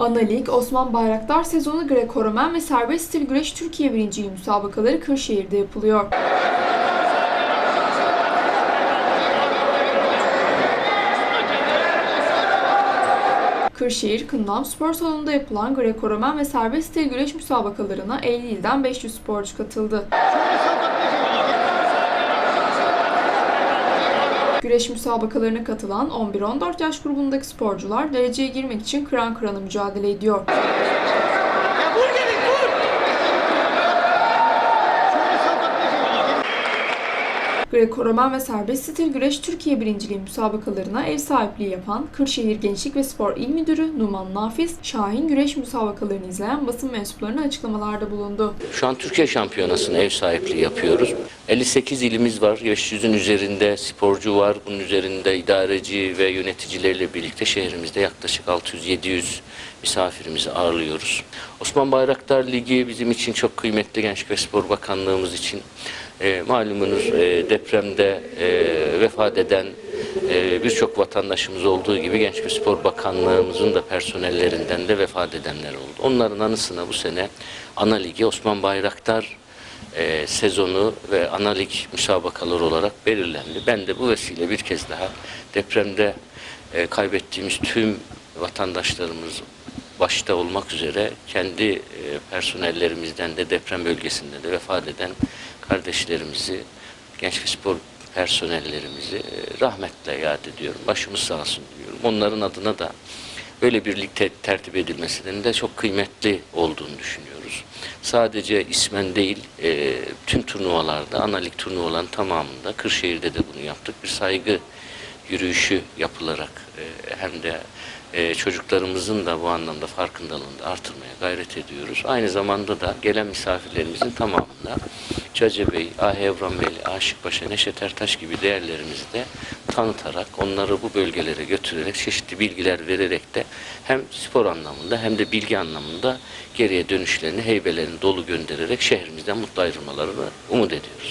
Ana Lig, Osman Bayraktar sezonu Greco-Romen ve serbest stil güreş Türkiye birinciliği müsabakaları Kırşehir'de yapılıyor. Kırşehir, Kındam Spor Salonu'nda yapılan Greco-Romen ve serbest stil güreş müsabakalarına 50 ilden 500 sporcu katıldı. Güreş müsabakalarına katılan 11-14 yaş grubundaki sporcular dereceye girmek için kıran kırana mücadele ediyor. Greco-Romen ve serbest stil güreş Türkiye birinciliği müsabakalarına ev sahipliği yapan Kırşehir Gençlik ve Spor İl Müdürü Numan Nafiz, Şahin güreş müsabakalarını izleyen basın mensuplarına açıklamalarda bulundu. Şu an Türkiye Şampiyonası'na ev sahipliği yapıyoruz. 58 ilimiz var. 500'ün üzerinde sporcu var. Bunun üzerinde idareci ve yöneticilerle birlikte şehrimizde yaklaşık 600-700 misafirimizi ağırlıyoruz. Osman Bayraktar Ligi bizim için çok kıymetli Gençlik ve Spor Bakanlığımız için. E, malumunuz e, depremde e, vefat eden e, birçok vatandaşımız olduğu gibi Gençlik ve Spor Bakanlığımızın da personellerinden de vefat edenler oldu. Onların anısına bu sene Ana Ligi Osman Bayraktar e, sezonu ve ana lig müsabakaları olarak belirlendi. Ben de bu vesile bir kez daha depremde e, kaybettiğimiz tüm vatandaşlarımız başta olmak üzere kendi e, personellerimizden de deprem bölgesinde de vefat eden kardeşlerimizi, genç ve spor personellerimizi e, rahmetle yad ediyorum. Başımız sağ olsun diyorum. Onların adına da böyle bir lig te- tertip edilmesinin de çok kıymetli olduğunu düşünüyoruz. Sadece ismen değil, e, tüm turnuvalarda, ana lig turnuvaların tamamında, Kırşehir'de de bunu yaptık. Bir saygı yürüyüşü yapılarak e, hem de e, çocuklarımızın da bu anlamda farkındalığını da artırmaya gayret ediyoruz. Aynı zamanda da gelen misafirlerimizin tamamında Cace Bey, Ahi Evran Beyli, Aşık Paşa, Neşet Ertaş gibi değerlerimizi de tanıtarak, onları bu bölgelere götürerek, çeşitli bilgiler vererek de hem spor anlamında hem de bilgi anlamında geriye dönüşlerini, heybelerini dolu göndererek şehrimizden mutlu ayrılmalarını umut ediyoruz.